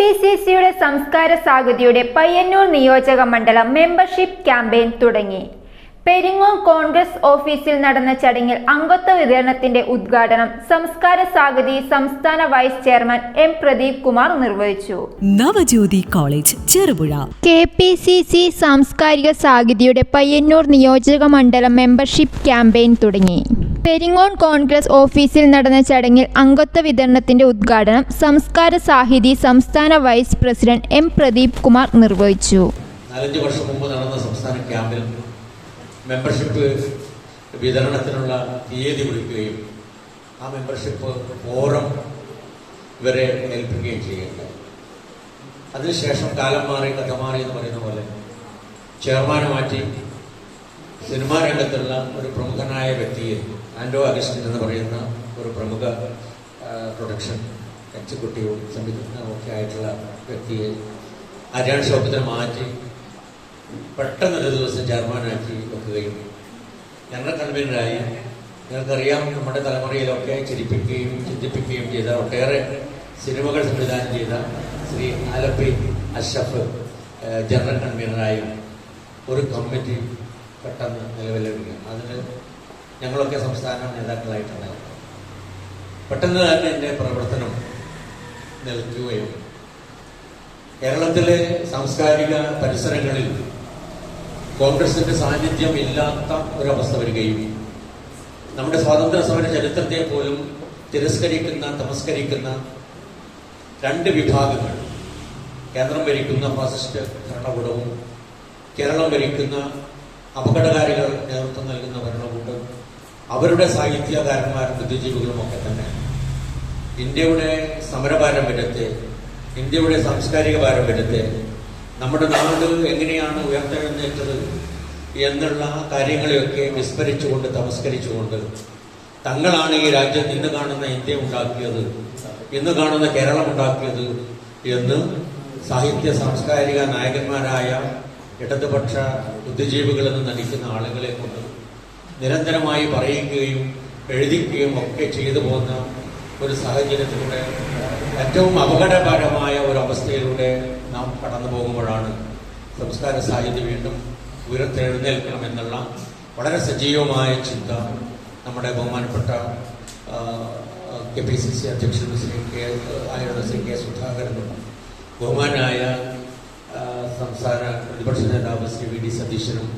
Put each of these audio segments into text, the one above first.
P C സിയുടെ സംസ്കാര സാഗതിയുടെ പയ്യന്നൂർ നിയോജക മണ്ഡലം മെമ്പർഷിപ്പ് ക്യാമ്പയിൻ തുടങ്ങി. പെരിങ്ങോം കോൺഗ്രസ് ഓഫീസിൽ നടന്ന ചടങ്ങിൽ അംഗത്വ വിതരണത്തിന്റെ ഉദ്ഘാടനം സംസ്കാര സാഗതി സംസ്ഥാന vice chairman M Pradeep Kumar നിർവഹിച്ചു. Navajyothi college Cherupuzha. K P C C സാംസ്കാരിക സാഗതിയുടെ പയ്യന്നൂർ നിയോജക മണ്ഡലം മെമ്പർഷിപ്പ് ക്യാമ്പയിൻ തുടങ്ങി. പെരിങ്ങോൺ കോൺഗ്രസ് ഓഫീസിൽ നടന്ന ചടങ്ങിൽ അംഗത്വ വിതരണത്തിന്റെ ഉദ്ഘാടനം സംസ്കാര സാഹിതി സംസ്ഥാന vice president M Pradeep Kumar നിർവഹിച്ചു. നാലഞ്ച് വർഷം മുമ്പ് നടന്ന സംസ്ഥാന ക്യാമ്പിൽ മെമ്പർഷിപ്പ് വിതരണത്തിനുള്ള തീയതി വിളിക്കുകയും ആ മെമ്പർഷിപ്പ് ഫോറം ഇവരെ ഏൽപ്പിക്കുകയും ചെയ്യുകയുണ്ടായി അതിനുശേഷം കാലം മാറി കഥ മാറി എന്ന് പറയുന്ന പോലെ ചെയർമാനെ മാറ്റി സിനിമാ രംഗത്തുള്ള ഒരു പ്രമുഖനായ വ്യക്തിയെ ആൻഡോ അഗസ്റ്റിൻ എന്ന് പറയുന്ന ഒരു പ്രമുഖ പ്രൊഡക്ഷൻ എക്സിക്യൂട്ടീവും സംവിധാനമൊക്കെ ആയിട്ടുള്ള വ്യക്തിയെ അരിയാൺ ഷോപ്പിനെ മാറ്റി പെട്ടെന്ന് ഒരു ദിവസം ചെയർമാനാക്കി വെക്കുകയും ഞങ്ങളുടെ കൺവീനറായി നിങ്ങൾക്കറിയാം നമ്മുടെ തലമുറയിലൊക്കെ ചിരിപ്പിക്കുകയും ചിന്തിപ്പിക്കുകയും ചെയ്ത ഒട്ടേറെ സിനിമകൾ സംവിധാനം ചെയ്ത ശ്രീ ആലപ്പി അഷഫ് ജനറൽ കൺവീനറായും ഒരു കമ്മിറ്റി പെട്ടെന്ന് നിലവിലെടുക്കുക. അതിന് ഞങ്ങളൊക്കെ സംസ്ഥാന നേതാക്കളായിട്ടുണ്ടായിരുന്നു പെട്ടെന്ന് തന്നെ എന്റെ പ്രവർത്തനം നിൽക്കുകയും കേരളത്തിലെ സാംസ്കാരിക പരിസരങ്ങളിൽ കോൺഗ്രസിന്റെ സാന്നിധ്യം ഇല്ലാത്ത ഒരവസ്ഥ വരികയും നമ്മുടെ സ്വാതന്ത്ര്യ സമര ചരിത്രത്തെ പോലും തിരസ്കരിക്കുന്ന തമസ്കരിക്കുന്ന രണ്ട് വിഭാഗങ്ങൾ. കേന്ദ്രം ഭരിക്കുന്ന ഫാസിസ്റ്റ് ഭരണകൂടവും കേരളം ഭരിക്കുന്ന അപകടകാരികൾ നേതൃത്വം നൽകുന്ന ഭരണകൂടം അവരുടെ സാഹിത്യകാരന്മാരും ബുദ്ധിജീവികളും ഒക്കെ തന്നെ ഇന്ത്യയുടെ സമര പാരമ്പര്യത്തെ ഇന്ത്യയുടെ സാംസ്കാരിക പാരമ്പര്യത്തെ നമ്മുടെ നാട് എങ്ങനെയാണ് ഉയർത്തെഴുന്നേറ്റത് എന്നുള്ള കാര്യങ്ങളെയൊക്കെ വിസ്മരിച്ചുകൊണ്ട് തമസ്കരിച്ചുകൊണ്ട് തങ്ങളാണ് ഈ രാജ്യം ഇന്ന് കാണുന്ന ഇന്ത്യ ഉണ്ടാക്കിയത് ഇന്ന് കാണുന്ന കേരളം ഉണ്ടാക്കിയത് എന്ന് സാഹിത്യ സാംസ്കാരിക നായകന്മാരായ ഇടതുപക്ഷ ബുദ്ധിജീവികളെന്ന് നടിക്കുന്ന ആളുകളെ കൊണ്ട് നിരന്തരമായി പറയുകയും എഴുതിക്കുകയും ഒക്കെ ചെയ്തു പോകുന്ന ഒരു സാഹചര്യത്തിലൂടെ ഏറ്റവും അപകടകരമായ ഒരു അവസ്ഥയിലൂടെ നാം കടന്നു പോകുമ്പോഴാണ് സംസ്കാര സാഹിത്യം വീണ്ടും ഉയർത്തെഴുന്നേൽക്കണം എന്നുള്ള വളരെ സജീവമായ ചിന്ത നമ്മുടെ ബഹുമാനപ്പെട്ട കെ പി സി സി അധ്യക്ഷൻ ശ്രീ കെ ആയിരുന്ന ശ്രീ കെ സുധാകരനും ബഹുമാനായ സംസ്ഥാന പ്രതിപക്ഷ നേതാവ് ശ്രീ വി ഡി സതീശനും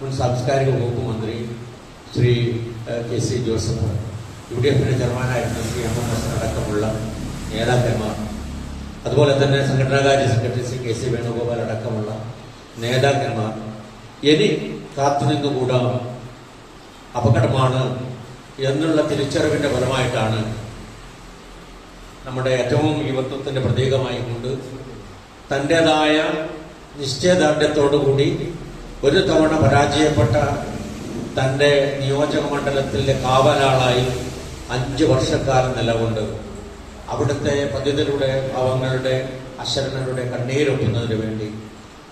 മുൻ സാംസ്കാരിക വകുപ്പ് മന്ത്രി Shri K C Joseph. U D എഫിന്റെ ചെയർമാനായിരുന്ന ശ്രീ എം അടക്കമുള്ള നേതാക്കന്മാർ. അതുപോലെ തന്നെ സംഘടനാകാര്യ secretary Shri K C Venugopal അടക്കമുള്ള നേതാക്കന്മാർ. ഇനി കാത്തുനിന്നുകൂടാ അപകടമാണ് എന്നുള്ള തിരിച്ചറിവിന്റെ ഫലമായിട്ടാണ് നമ്മുടെ ഏറ്റവും യുവത്വത്തിന്റെ പ്രതീകമായി കൊണ്ട് തന്റെതായ നിശ്ചയദാർഢ്യത്തോടുകൂടി ഒരു തവണ പരാജയപ്പെട്ട തന്റെ നിയോജക മണ്ഡലത്തിലെ കാവലാളായി അഞ്ച് വർഷക്കാലം നിലകൊണ്ട് അവിടുത്തെ പതിതരുടെ പാവങ്ങളുടെ അശരണരുടെ കണ്ണീരൊപ്പുന്നതിന് വേണ്ടി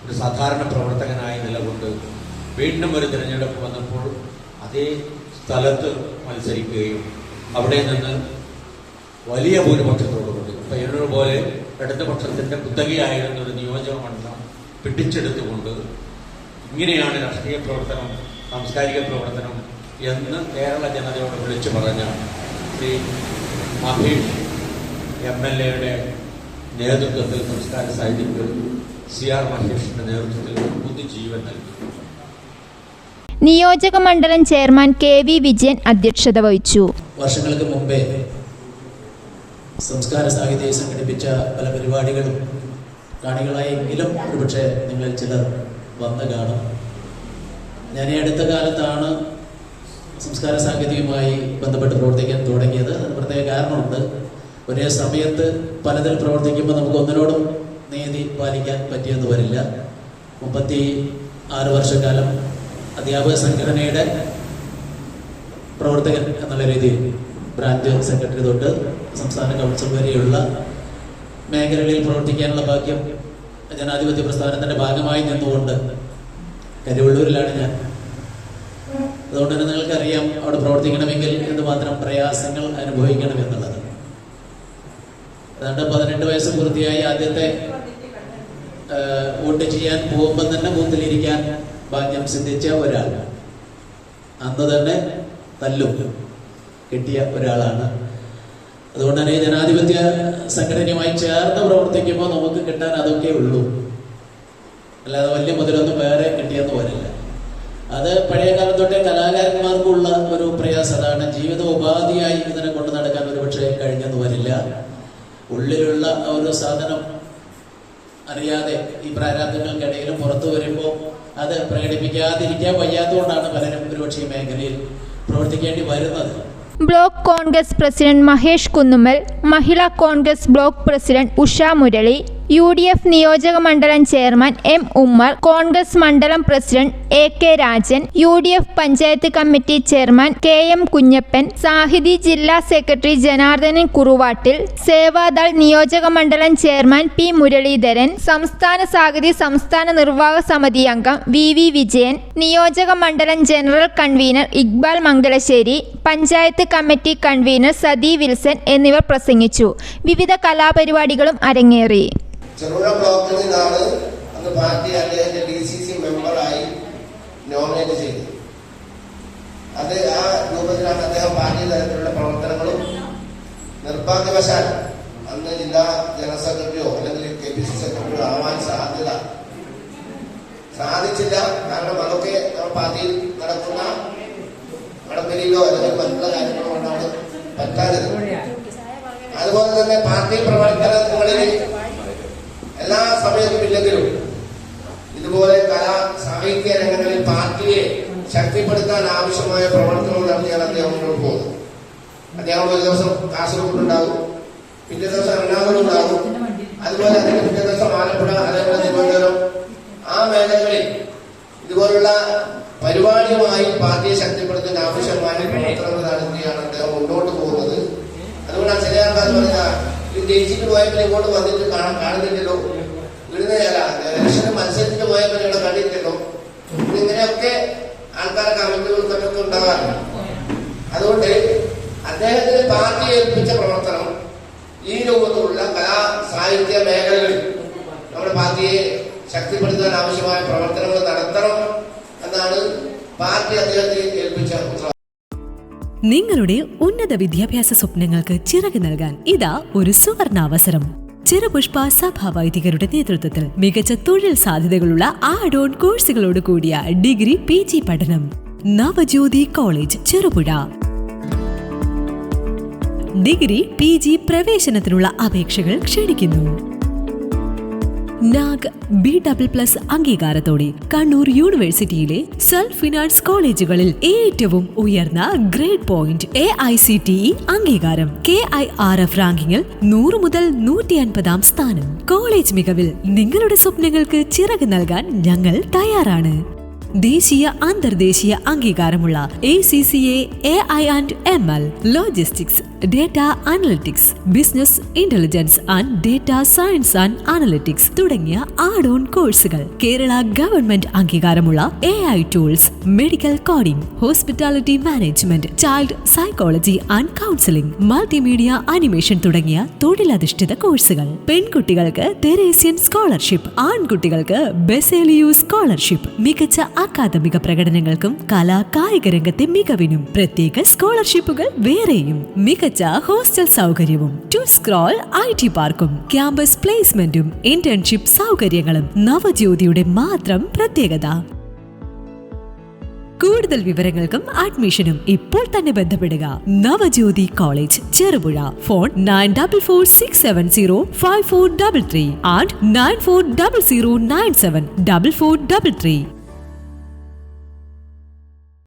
ഒരു സാധാരണ പ്രവർത്തകനായി നിലകൊണ്ട് വീണ്ടും ഒരു തിരഞ്ഞെടുപ്പ് വന്നപ്പോൾ അതേ സ്ഥലത്ത് മത്സരിക്കുകയും അവിടെ നിന്ന് വലിയ ഭൂരിപക്ഷത്തോടുകൂടി പയ്യന്നൂർ പോലെ ഇടതുപക്ഷത്തിന്റെ കുത്തകയായിരുന്ന ഒരു നിയോജക മണ്ഡലം പിടിച്ചെടുത്തുകൊണ്ട് ഇങ്ങനെയാണ് രാഷ്ട്രീയ പ്രവർത്തനം സാംസ്കാരിക പ്രവർത്തനം എന്ന് കേരള ജനതയോട് വിളിച്ചു പറഞ്ഞ ശ്രീ മഹേഷ് എം എൽ എയുടെ നേതൃത്വത്തിൽ സംസ്കാര സാഹിത്യത്തിൽ സി ആർ മഹേഷിന്റെ നേതൃത്വത്തിൽ പുതുജീവൻ നൽകി. നിയോജക മണ്ഡലം ചെയർമാൻ കെ വി വിജയൻ അധ്യക്ഷത വഹിച്ചു. വർഷങ്ങൾക്ക് മുമ്പേ സംസ്കാര സാഹിത്യം സംഘടിപ്പിച്ച പല പരിപാടികളും കാണികളായെങ്കിലും ഒരുപക്ഷെ നിങ്ങളിൽ ചിലർ വന്ന് കാണും. ഞാൻ ഈ അടുത്ത കാലത്താണ് സംസ്കാര സാങ്കേതികമായി ബന്ധപ്പെട്ട് പ്രവർത്തിക്കാൻ തുടങ്ങിയത്. അതിന് പ്രത്യേക കാരണമുണ്ട്. ഒരേ സമയത്ത് പലതിൽ പ്രവർത്തിക്കുമ്പോൾ നമുക്ക് ഒന്നിനോടും നീതി പാലിക്കാൻ പറ്റിയെന്ന് വരില്ല. മുപ്പത്തി ആറ് വർഷക്കാലം അധ്യാപക സംഘടനയുടെ പ്രവർത്തകൻ എന്നുള്ള രീതിയിൽ ബ്രാഞ്ച് സെക്രട്ടറി തൊട്ട് സംസ്ഥാന കൗൺസിൽ വരെയുള്ള മേഖലകളിൽ പ്രവർത്തിക്കാനുള്ള ഭാഗ്യം ജനാധിപത്യ പ്രസ്ഥാനത്തിന്റെ ഭാഗമായി നിന്നുകൊണ്ട് കരുവള്ളൂരിലാണ് ഞാൻ. അതുകൊണ്ട് തന്നെ നിങ്ങൾക്കറിയാം അവിടെ പ്രവർത്തിക്കണമെങ്കിൽ എന്തുമാത്രം പ്രയാസങ്ങൾ അനുഭവിക്കണം എന്നുള്ളത്. അതുകൊണ്ട് പതിനെട്ട് വയസ്സ് പൂർത്തിയായി ആദ്യത്തെ വോട്ട് ചെയ്യാൻ പോകുമ്പോൾ തന്നെ ബൂത്തിലിരിക്കാൻ ഭാഗ്യം സിദ്ധിച്ച ഒരാൾ. അന്ന് തന്നെ തല്ലും കിട്ടിയ ഒരാളാണ്. അതുകൊണ്ട് തന്നെ ജനാധിപത്യ സംഘടനയുമായി ചേർന്ന് പ്രവർത്തിക്കുമ്പോൾ നമുക്ക് കിട്ടാൻ അതൊക്കെ ഉള്ളൂ. അല്ലാതെ വലിയ മുതലൊന്നും വേറെ കിട്ടിയെന്ന് വരില്ല അത് പഴയ കാലം തൊട്ടേ കലാകാരന്മാർക്കുള്ള ഒരു പ്രയാസം. അതാണ് ജീവിത ഉപാധിയായി ഇതിനെ കൊണ്ട് നടക്കാൻ ഒരു പക്ഷേ കഴിഞ്ഞെന്ന് വരില്ല. ഉള്ളിലുള്ള ഒരു സാധനം അറിയാതെ ഈ പ്രാരാബ്ദങ്ങൾക്കിടയിലും പുറത്തു വരുമ്പോൾ അത് പ്രകടിപ്പിക്കാതിരിക്കാൻ വയ്യാത്തതുകൊണ്ടാണ് പലരും ഒരുപക്ഷെ ഈ മേഖലയിൽ പ്രവർത്തിക്കേണ്ടി വരുന്നത്. Block Congress president Mahesh Kunnummal Mahila Congress block president Usha Murali U D F നിയോജക മണ്ഡലം ചെയർമാൻ എം ഉമ്മർ കോൺഗ്രസ് മണ്ഡലം president A K Rajan U D F panchayat committee chairman K M Kunjappan Sahithi ജില്ലാ secretary Janardhanan Kuruvattil Seva Dal നിയോജക മണ്ഡലം chairman P Muraleedharan സംസ്ഥാന സാഹിതി സംസ്ഥാന നിർവാഹക സമിതി അംഗം വി വി വിജയൻ നിയോജക മണ്ഡലം general convener Iqbal Mangalassery panchayat committee convener Sathi Wilson എന്നിവർ പ്രസംഗിച്ചു. വിവിധ കലാപരിപാടികളും അരങ്ങേറി. ചെറുപുഴ ബ്ലോക്കിൽ നിന്നാണ് അന്ന് പാർട്ടി അദ്ദേഹത്തെ ഡി സി സി മെമ്പറായി നോമിനേറ്റ് ചെയ്തത്. അത് ആ രൂപത്തിലാണ് അദ്ദേഹം പാർട്ടി തരത്തിലുള്ള പ്രവർത്തനങ്ങളും നിർഭാഗ്യവശാൽ അന്ന് ജില്ലാ ജനറൽ സെക്രട്ടറിയോ അല്ലെങ്കിൽ കെ പി സി സെക്രട്ടറിയോ ആവാൻ സാധ്യത സാധിച്ചില്ല. കാരണം അതൊക്കെ പാർട്ടിയിൽ നടക്കുന്ന നടപ്പിലോ അല്ലെങ്കിൽ മറ്റുള്ള കാര്യങ്ങളോ കൊണ്ടാണ് പറ്റാതിരുന്നത്. അതുപോലെ തന്നെ പാർട്ടി പ്രവർത്തനങ്ങളിൽ എല്ലാ സമയത്തും ഇല്ലെങ്കിലും ഇതുപോലെ കലാ സാഹിത്യ രംഗങ്ങളിൽ പാർട്ടിയെ ശക്തിപ്പെടുത്താൻ ആവശ്യമായ പ്രവർത്തനങ്ങൾ നടത്തിയാണ് അദ്ദേഹം മുന്നോട്ട് പോകുന്നത്. അദ്ദേഹം ഒരു ദിവസം കാസർഗോഡ് ഉണ്ടാകും പിറ്റേ ദിവസം എറണാകുളം ഉണ്ടാകും അതുപോലെ തന്നെ പിറ്റേ ദിവസം ആലപ്പുഴ അതേപോലെ തിരുവനന്തപുരം. ആ മേഖലകളിൽ ഇതുപോലുള്ള പരിപാടിയുമായി പാർട്ടിയെ ശക്തിപ്പെടുത്തുന്ന ആവശ്യമായ പ്രവർത്തനങ്ങൾ നടത്തിയാണ് അദ്ദേഹം മുന്നോട്ട് പോകുന്നത് അതുകൊണ്ടാണ് ചില ആൾക്കാർ പറഞ്ഞ ഇത് ജയിച്ചിട്ട് പോയപ്പോൾ ഇങ്ങോട്ട് വന്നിട്ട് കാണാൻ കാണുന്നില്ലല്ലോ. ഇവിടുന്ന് ഇലക്ഷന് മത്സരത്തിന് പോയപ്പോൾ ഇവിടെ കണ്ടില്ലല്ലോ. ഇങ്ങനെയൊക്കെ ആൾക്കാരെ കമന്റുകൾക്കൊക്കെ ഉണ്ടാകാറുണ്ട്. അതുകൊണ്ട് അദ്ദേഹത്തിന് പാർട്ടി ഏൽപ്പിച്ച പ്രവർത്തനം ഈ രൂപത്തിലുള്ള കലാ സാഹിത്യ മേഖലകളിൽ നമ്മുടെ പാർട്ടിയെ ശക്തിപ്പെടുത്താൻ ആവശ്യമായ പ്രവർത്തനങ്ങൾ നടത്തണം എന്നാണ് പാർട്ടി അദ്ദേഹത്തെ ഏൽപ്പിച്ച ഉത്തരവാദിത്വം. നിങ്ങളുടെ ഉന്നത വിദ്യാഭ്യാസ സ്വപ്നങ്ങൾക്ക് ചിറക് നൽകാൻ ഇതാ ഒരു സുവർണാവസരം. ചെറുപുഷ്പ സഭാവൈദികരുടെ നേതൃത്വത്തിൽ മികച്ച തൊഴിൽ സാധ്യതകളുള്ള ആഡ് ഓൺ കോഴ്സുകളോട് കൂടിയ ഡിഗ്രി പി ജി പഠനം. Navajyothi college Cherupuzha. Degree P G പ്രവേശനത്തിനുള്ള അപേക്ഷകൾ ക്ഷണിക്കുന്നു. നാഗ് ബി ഡബിൾ പ്ലസ് അംഗീകാരത്തോടെ കണ്ണൂർ യൂണിവേഴ്സിറ്റിയിലെ സെൽഫ് ഫിനാൻസ് കോളേജുകളിൽ ഏറ്റവും ഉയർന്ന grade point A I C T E അംഗീകാരം. കെ ഐ ആർ എഫ് റാങ്കിങ്ങിൽ നൂറ് മുതൽ നൂറ്റി അൻപതാം സ്ഥാനം. കോളേജ് മികവിൽ നിങ്ങളുടെ സ്വപ്നങ്ങൾക്ക് ചിറക് നൽകാൻ ഞങ്ങൾ തയ്യാറാണ്. ദേശീയ അന്തർദേശീയ അംഗീകാരമുള്ള A C C A I and M L logistics data analytics business intelligence and data science and analytics തുടങ്ങിയ ആഡ് ഓൺ കോഴ്സുകൾ കേരള ഗവൺമെന്റ് അംഗീകാരമുള്ള A I tools medical coding hospitality management child psychology and counselling multimedia animation തുടങ്ങിയ തൊഴിലധിഷ്ഠിത കോഴ്സുകൾ പെൺകുട്ടികൾക്ക് Teresian scholarship ആൺകുട്ടികൾക്ക് ബെസേലിയു scholarship മികച്ച അക്കാദമിക പ്രകടനങ്ങൾക്കും കലാ കായിക രംഗത്തെ മികവിനും പ്രത്യേക സ്കോളർഷിപ്പുകൾ വേറെയും. മികച്ച ഹോസ്റ്റൽ സൗകര്യവും ടു സ്ക്രോൾ ഐ ടി പാർക്കും ക്യാമ്പസ് പ്ലേസ്മെന്റും ഇന്റേൺഷിപ്പ് സൗകര്യങ്ങളും നവജ്യോതിയുടെ മാത്രം പ്രത്യേകത. കൂടുതൽ വിവരങ്ങൾക്കും അഡ്മിഷനും ഇപ്പോൾ തന്നെ ബന്ധപ്പെടുക. Navajyothi college Cherupuzha. Phone nine double four six seven zero five four double three and nine four double zero nine seven double four double three.